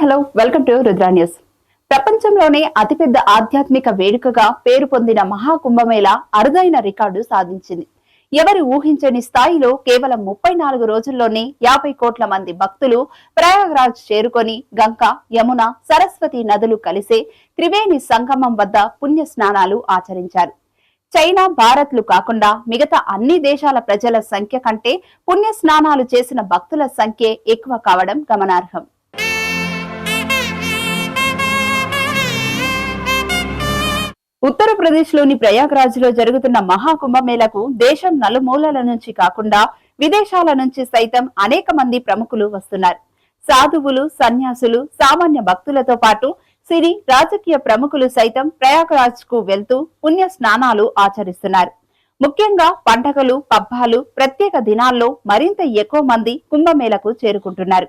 Hello welcome to Rudra news. ప్రపంచంలోనే అతిపెద్ద ఆధ్యాత్మిక వేడుకగా పేరు పొందిన మహాకుంభమేళ అరుదైన రికార్డు సాధించింది. ఎవరు ఊహించని స్థాయిలో కేవలం ముప్పై నాలుగు రోజుల్లోనే యాభై కోట్ల మంది భక్తులు ప్రయాగరాజ్ చేరుకొని గంగా యమున సరస్వతి నదులు కలిసే త్రివేణి సంగమం వద్ద పుణ్య స్నానాలు ఆచరించారు. చైనా భారత్లు కాకుండా మిగతా అన్ని దేశాల ప్రజల సంఖ్య కంటే పుణ్య స్నానాలు చేసిన భక్తుల సంఖ్య ఎక్కువ కావడం గమనార్హం. ఉత్తరప్రదేశ్లోని ప్రయాగ్రాజ్లో జరుగుతున్న మహాకుంభమేళకు దేశం నలుమూలల నుంచి కాకుండా విదేశాల నుంచి సైతం అనేక మంది ప్రముఖులు వస్తున్నారు. సాధువులు సన్యాసులు సామాన్య భక్తులతో పాటు సిరి రాజకీయ ప్రముఖులు సైతం ప్రయాగ్రాజ్కు వెళ్తూ పుణ్య స్నానాలు ఆచరిస్తున్నారు. ముఖ్యంగా పండగలు పబ్బాలు ప్రత్యేక దినాల్లో మరింత ఎక్కువ మంది కుంభమేళకు చేరుకుంటున్నారు.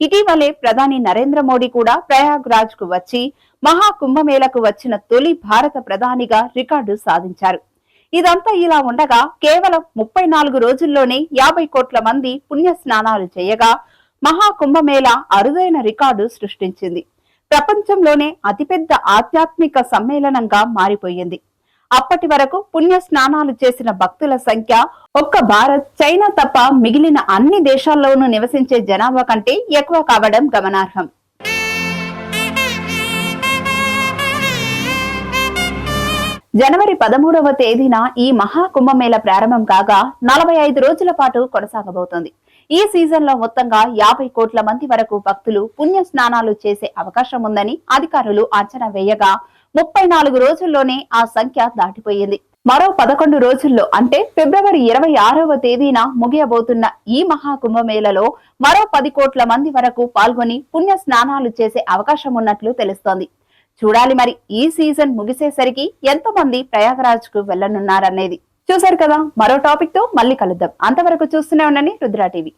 ఇటీవలే ప్రధాని నరేంద్ర మోడీ కూడా ప్రయాగ్రాజ్కు వచ్చి మహా కుంభమేళకు వచ్చిన తొలి భారత ప్రధానిగా రికార్డు సాధించారు. ఇదంతా ఇలా ఉండగా కేవలం ముప్పై నాలుగు రోజుల్లోనే యాభై కోట్ల మంది పుణ్య స్నానాలు చేయగా మహా కుంభమేళ అరుదైన రికార్డు సృష్టించింది. ప్రపంచంలోనే అతిపెద్ద ఆధ్యాత్మిక సమ్మేళనంగా మారిపోయింది. అప్పటి వరకు పుణ్య స్నానాలు చేసిన భక్తుల సంఖ్య ఒక్క భారత్ చైనా తప్ప మిగిలిన అన్ని దేశాల్లోనూ నివసించే జనాభా కంటే ఎక్కువ కావడం గమనార్హం. జనవరి పదమూడవ తేదీన ఈ మహా కుంభమేళ ప్రారంభం కాగా నలభై ఐదు రోజుల పాటు కొనసాగబోతోంది. ఈ సీజన్లో మొత్తంగా యాభై కోట్ల మంది వరకు భక్తులు పుణ్య స్నానాలు చేసే అవకాశం ఉందని అధికారులు అంచనా వేయగా ముప్పై నాలుగు రోజుల్లోనే ఆ సంఖ్య దాటిపోయింది. మరో పదకొండు రోజుల్లో అంటే ఫిబ్రవరి ఇరవై ఆరవ తేదీన ముగియబోతున్న ఈ మహాకుంభమేళలో మరో పది కోట్ల మంది వరకు పాల్గొని పుణ్య స్నానాలు చేసే అవకాశం ఉన్నట్లు తెలుస్తోంది. చూడాలి మరి ఈ సీజన్ ముగిసేసరికి ఎంతమంది మంది వెళ్ళనున్నారనేది చూసారు కదా? మరో టాపిక్తో మళ్ళీ కలుద్దాం. అంతవరకు చూస్తూనే ఉండండి రుద్రా టీవీ.